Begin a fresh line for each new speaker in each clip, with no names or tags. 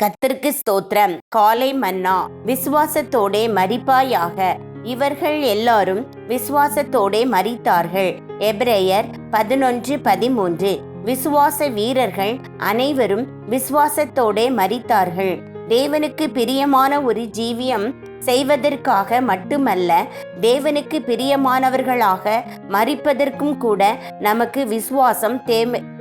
கத்திற்கு ஸ்தோத்திரம். காலை மன்னா விசுவாசத்தோடே மறிப்பாயாக இவர்கள் எல்லாரும் விசுவாசத்தோடே மறித்தார்கள் எப்ரேயர் பதினொன்று பதிமூன்று. விசுவாச வீரர்கள் அனைவரும் விசுவாசத்தோடே மறித்தார்கள் தேவனுக்கு பிரியமான ஒரு ஜீவியம் செய்வதற்காக மட்டுமல்ல தேவனுக்கு பிரியமானவர்களாக மறிப்பதற்கும் கூட நமக்கு விசுவாசம்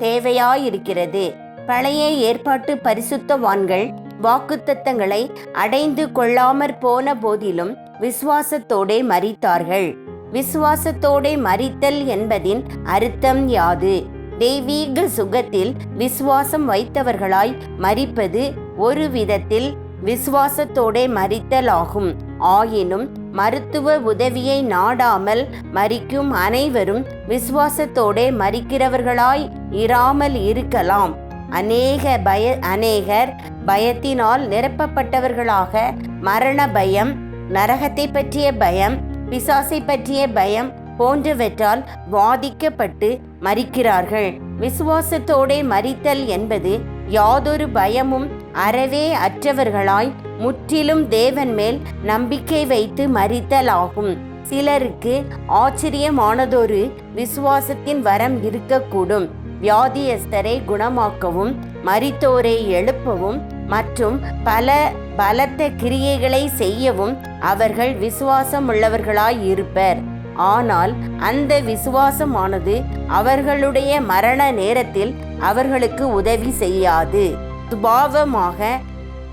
தேவையாயிருக்கிறது. பழைய ஏற்பாட்டு பரிசுத்தவான்கள் வாக்குத்தத்தங்களை அடைந்து கொள்ளாமற் போன போதிலும் விசுவாசத்தோடே மறித்தார்கள் விசுவாசத்தோடே மறித்தல் என்பதின் அர்த்தம் யாது? தெய்வீக சுகத்தில் விசுவாசம் வைத்தவர்களாய் மறிப்பது ஒரு விதத்தில் விசுவாசத்தோடே மறித்தல் ஆகும் ஆயினும் மருத்துவ உதவியை நாடாமல் மறிக்கும் அனைவரும் விசுவாசத்தோடே மறிக்கிறவர்களாய் இராமல் இருக்கலாம். அநேக பய அநேகர் பயத்தினால் நிரப்பப்பட்டவர்களாக மரண பயம் நரகத்தை பற்றிய பயம் பிசாசை பற்றிய பயம் போன்றவற்றால் வாதிக்கப்பட்டு மறிக்கிறார்கள் விசுவாசத்தோடே மறித்தல் என்பது யாதொரு பயமும் அறவே அற்றவர்களாய் முற்றிலும் தேவன் மேல் நம்பிக்கை வைத்து மறித்தல் ஆகும் சிலருக்கு ஆச்சரியமானதொரு விசுவாசத்தின் வரம் இருக்கக்கூடும். வியாதியஸ்தரை குணமாக்கவும் மரித்தோரை எழுப்பவும் மற்றும் பல பலத்த கிரியைகளை செய்யவும் அவர்கள் விசுவாசம் உள்ளவர்களாய் இருப்பர். ஆனால் அந்த விசுவாசமானது அவர்களுடைய மரண நேரத்தில் அவர்களுக்கு உதவி செய்யாது. சுபாவமாக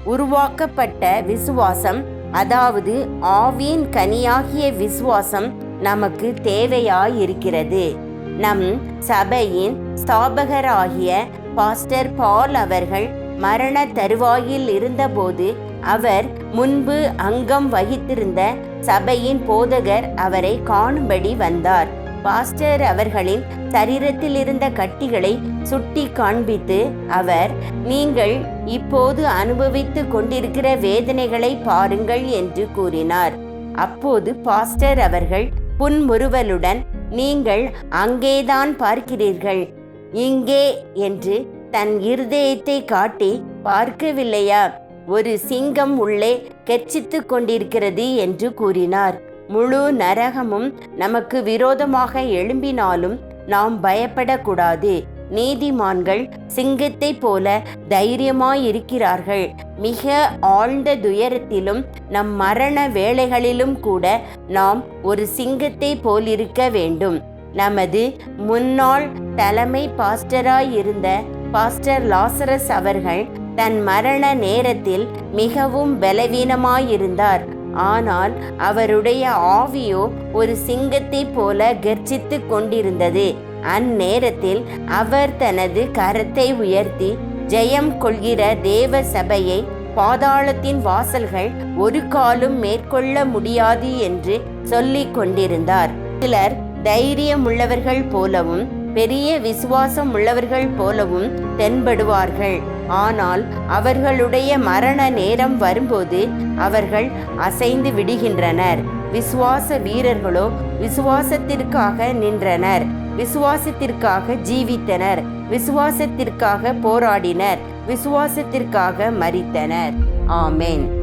உருவாக்கப்பட்ட விசுவாசம் அதாவது ஆவியின் கனியாகிய விசுவாசம் நமக்கு தேவையாயிருக்கிறது. நம் சபையின் ஸ்தாபகராகிய பாஸ்டர் பால் அவர்கள் மரண தருவாயில் இருந்தபோது அவர் முன்பு அங்கம் வகித்திருந்த சபையின் போதகர் அவரை காணும்படி வந்தார். பாஸ்டர் அவர்களின் சரீரத்தில் இருந்த கட்டிகளை சுட்டி காண்பித்து அவர் நீங்கள் இப்போது அனுபவித்து கொண்டிருக்கிற வேதனைகளை பாருங்கள் என்று கூறினார். அப்போது பாஸ்டர் அவர்கள் புன்முறுவலுடன் நீங்கள் அங்கேதான் பார்க்கிறீர்கள். இங்கே என்று தன் இருதயத்தை காட்டி பார்க்கவில்லையா? ஒரு சிங்கம் உள்ளே கெர்ச்சித்து கொண்டிருக்கிறது என்று கூறினார். முழு நரகமும் நமக்கு விரோதமாக எழும்பினாலும் நாம் பயப்படக்கூடாது. நீதிமான்கள் சிங்கத்தைப் போல தைரியமாயிருக்கிறார்கள். மிக ஆழ்ந்த துயரத்திலும் நம் மரண வேளைகளிலும் கூட நாம் ஒரு சிங்கத்தை போலிருக்க வேண்டும். நமது முன்னாள் தலைமை பாஸ்டராயிருந்த பாஸ்டர் லாசரஸ் அவர்கள் தன் மரண நேரத்தில் மிகவும் பலவீனமாயிருந்தார். ஆனால் அவருடைய ஆவியோ ஒரு சிங்கத்தைப் போல கர்ஜித்து கொண்டிருந்தது. அந்நேரத்தில் அவர் தனது கரத்தை உயர்த்தி ஜெயம் கொள்கிற தேவ சபையை பாதாளத்தின் வாசல்கள் ஒரு காலும் மேற்கொள்ள முடியாது என்று சொல்லிக் கொண்டிருந்தார். சிலர் தைரியம் உள்ளவர்கள் போலவும் பெரிய விசுவாசம் உள்ளவர்கள் போலவும் தென்படுவார்கள். ஆனால் அவர்களுடைய மரண நேரம் வரும்போது அவர்கள் அசைந்து விடுகின்றனர். விசுவாச வீரர்களோ விசுவாசத்திற்காக நின்றனர். விசுவாசத்திற்காக ஜீவித்தனர். விசுவாசத்திற்காக போராடினர். விசுவாசத்திற்காக மறித்தனர் ஆமேன்.